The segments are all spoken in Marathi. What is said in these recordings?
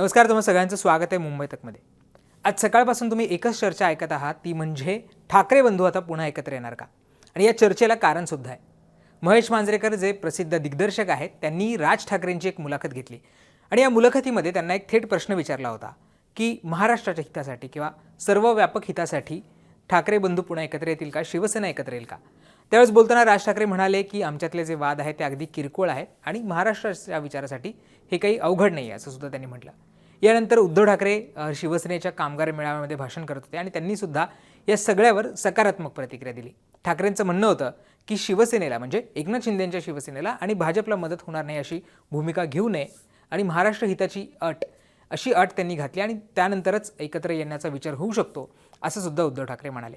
नमस्कार तुम्हा सगळ्यांचं स्वागत आहे मुंबई तकमध्ये. आज सकाळपासून तुम्ही एकच चर्चा ऐकत आहात ती म्हणजे ठाकरे बंधू आता पुन्हा एकत्र येणार का? आणि या चर्चेला कारणसुद्धा आहे. महेश मांजरेकर जे प्रसिद्ध दिग्दर्शक आहेत त्यांनी राज ठाकरेंची एक मुलाखत घेतली. आणि या मुलाखतीमध्ये त्यांना एक थेट प्रश्न विचारला होता की महाराष्ट्राच्या हितासाठी किंवा सर्व व्यापक हितासाठी ठाकरे बंधू पुन्हा एकत्र येतील का शिवसेना एकत्र येईल का? त्यावेळेस बोलताना राज ठाकरे म्हणाले की आमच्यातले जे वाद आहेत ते अगदी किरकोळ आहेत आणि महाराष्ट्राच्या विचारासाठी हे काही अवघड नाही आहे असं सुद्धा त्यांनी म्हटलं. यानंतर उद्धव ठाकरे शिवसेनेच्या कामगार मेळाव्यामध्ये भाषण करत होते आणि त्यांनी सुद्धा या सगळ्यावर सकारात्मक प्रतिक्रिया दिली. ठाकरेंचं म्हणणं होतं की शिवसेनेला म्हणजे एकनाथ शिंदेंच्या शिवसेनेला आणि भाजपला मदत होणार नाही अशी भूमिका घेऊ नये आणि महाराष्ट्र हिताची अट अशी अट त्यांनी घातली आणि त्यानंतरच एकत्र येण्याचा विचार होऊ शकतो असं सुद्धा उद्धव ठाकरे म्हणाले.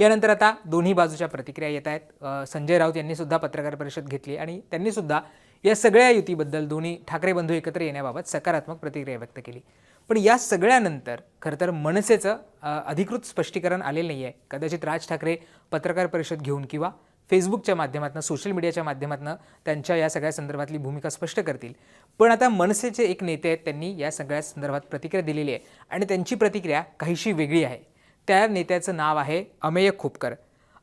यानंतर आता दोन्ही बाजूच्या प्रतिक्रिया येत आहेत. संजय राऊत यांनी सुद्धा पत्रकार परिषद घेतली आणि त्यांनी सुद्धा या सगळ्या युतीबद्दल दोन्ही ठाकरे बंधू एकत्र येण्याबाबत सकारात्मक प्रतिक्रिया व्यक्त केली. पण या सगळ्यानंतर खरं तर मनसेचं अधिकृत स्पष्टीकरण आलेलं नाही आहे कदाचित राज ठाकरे पत्रकार परिषद घेऊन किंवा फेसबुकच्या माध्यमातून सोशल मीडियाच्या माध्यमातून त्यांच्या या सगळ्या संदर्भातली भूमिका स्पष्ट करतील. पण आता मनसेचे एक नेते आहेत त्यांनी या सगळ्या संदर्भात प्रतिक्रिया दिलेली आहे आणि त्यांची प्रतिक्रिया काहीशी वेगळी आहे. त्या नेत्याचं नाव आहे अमेय खोपकर.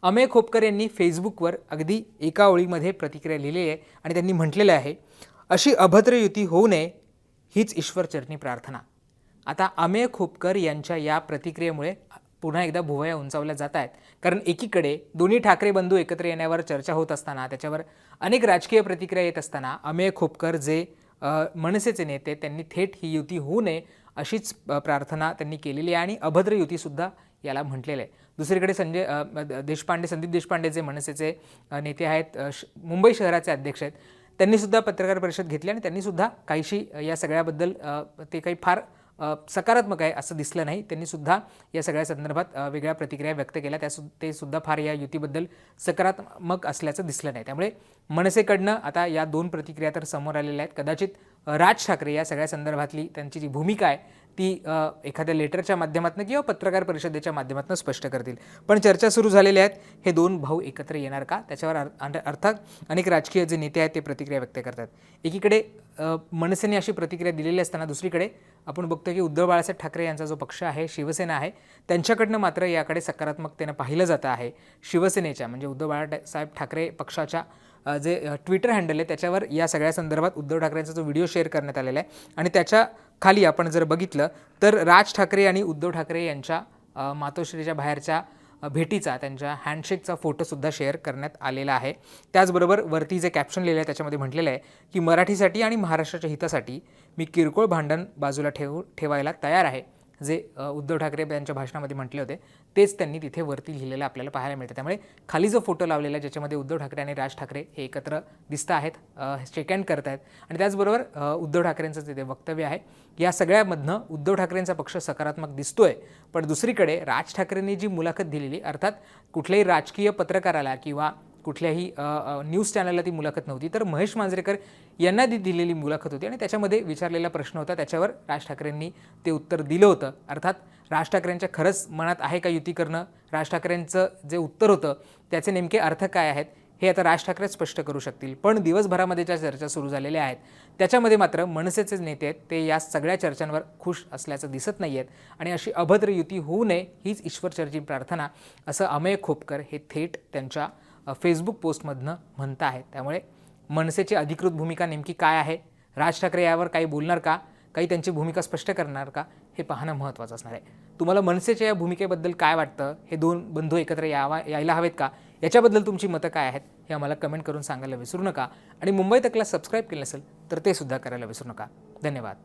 अमेय खोपकर यांनी फेसबुकवर अगदी एका ओळीमध्ये प्रतिक्रिया लिहिली आहे आणि त्यांनी म्हटलेलं आहे अशी अभद्र युती होऊ नये हीच ईश्वरचरणी प्रार्थना. आता अमेय खोपकर यांच्या या प्रतिक्रियेमुळे पुन्हा एकदा भुवया उंचावल्या जात आहेत. कारण एकीकडे दोन्ही ठाकरे बंधू एकत्र येण्यावर चर्चा होत असताना त्याच्यावर अनेक राजकीय प्रतिक्रिया येत असताना अमेय खोपकर जे मनसेचे नेते त्यांनी थेट ही युती होऊ नये अशीच प्रार्थना त्यांनी केलेली आहे आणि अभद्र युतीसुद्धा याला म्हटलेलं आहे. दुसरीकडे संजय देशपांडे संदीप देशपांडे जे मनसेचे नेते आहेत श- मुंबई शहराचे अध्यक्ष आहेत. त्यांनीसुद्धा पत्रकार परिषद घेतली आणि त्यांनीसुद्धा काहीशी या सगळ्याबद्दल ते काही फार सकारात्मक आहे असं दिसलं नाही. त्यांनीसुद्धा या सगळ्या संदर्भात वेगळ्या प्रतिक्रिया व्यक्त केल्या. त्या सु ते सुद्धा फार या युतीबद्दल सकारात्मक असल्याचं दिसलं नाही. त्यामुळे मनसेकडनं आता या दोन प्रतिक्रिया तर समोर आलेल्या आहेत. कदाचित राज ठाकरे या सगळ्या संदर्भातली त्यांची जी भूमिका आहे ती एखाद्या लेटरच्या माध्यमातून किंवा पत्रकार परिषदेच्या माध्यमातून स्पष्ट करतील. पण चर्चा सुरू झालेल्या आहेत. हे दोन भाऊ एकत्र येणार का? त्याच्यावर अर्थात अनेक राजकीय जे नेते आहेत ते प्रतिक्रिया व्यक्त करतात. एकीकडे मनसेने अशी प्रतिक्रिया दिलेली असताना दुसरीकडे आपण बघतो की उद्धव बाळासाहेब ठाकरे यांचा जो पक्ष आहे शिवसेना आहे त्यांच्याकडनं मात्र याकडे सकारात्मकतेनं पाहिलं जातं आहे. शिवसेनेच्या म्हणजे उद्धव बाळासाहेब ठाकरे पक्षाच्या जे ट्विटर हँडल आहे त्याच्यावर या सगळ्या संदर्भात उद्धव ठाकरेंचा जो व्हिडिओ शेअर करण्यात आलेला आहे आणि त्याच्याखाली आपण जर बघितलं तर राज ठाकरे आणि उद्धव ठाकरे यांच्या मातोश्रीच्या बाहेरच्या भेटीचा त्यांच्या हँडशेकचा फोटोसुद्धा शेअर करण्यात आलेला आहे. त्याचबरोबर वरती जे कॅप्शन लिहिलं आहे त्याच्यामध्ये म्हटलेलं आहे की मराठीसाठी आणि महाराष्ट्राच्या हितासाठी मी किरकोळ भांडण बाजूला ठेवू ठेवायला तयार आहे. जे उद्धव ठाकरे यांच्या भाषणामध्ये म्हटले होते तेच त्यांनी तिथे वरती लिहिलेलं आपल्याला पाहायला मिळतं. त्यामुळे खाली जो फोटो लावलेला आहे ज्याच्यामध्ये उद्धव ठाकरे आणि राज ठाकरे हे एकत्र दिसत आहेत शेक हँड करत आहेत. आणि त्याचबरोबर उद्धव ठाकरेंचं तिथे वक्तव्य आहे. या सगळ्यामधनं उद्धव ठाकरेंचा पक्ष सकारात्मक दिसतोय पण दुसरीकडे राज ठाकरेंनी जी मुलाखत दिलेली अर्थात कुठल्याही राजकीय पत्रकाराला किंवा कुठल्याही न्यूज चॅनलला ती मुलाखत नव्हती. तर महेश मांजरेकर यांना ती दिलेली मुलाखत होती आणि त्याच्यामध्ये विचारलेला प्रश्न होता. त्याच्यावर राज ठाकरेंनी ते उत्तर दिलं होतं. अर्थात राज ठाकरेंच्या खरंच मनात आहे का युती करणं? राज ठाकरेंचं जे उत्तर होतं त्याचे नेमके अर्थ काय आहेत? हे आता राज ठाकरे स्पष्ट करू शकतील. पण दिवसभरामध्ये ज्या चर्चा सुरू झालेल्या आहेत त्याच्यामध्ये मात्र मनसेचे नेते आहेत ते या सगळ्या चर्चांवर खुश असल्याचं दिसत नाही आहेत आणि अशी अभद्र युती होऊ नये हीच ईश्वरचर्ची प्रार्थना असं अमेय खोपकर हे थेट त्यांच्या फेसबुक पोस्टमधनं म्हणत आहेत त्यामुळे मनसेची अधिकृत भूमिका नेमकी काय आहे? राज ठाकरे यावर काही बोलणार का? काही त्यांची भूमिका स्पष्ट करणार का? हे पाहणं महत्त्वाचं असणार आहे. तुम्हाला मनसेच्या या भूमिकेबद्दल काय वाटतं? हे दोन बंधू एकत्र यावा यायला हवेत का? याच्याबद्दल तुमची मतं काय आहेत? हे आम्हाला कमेंट करून सांगायला विसरू नका. आणि मुंबई तकला सबस्क्राईब केलं असेल तर ते सुद्धा करायला विसरू नका. धन्यवाद.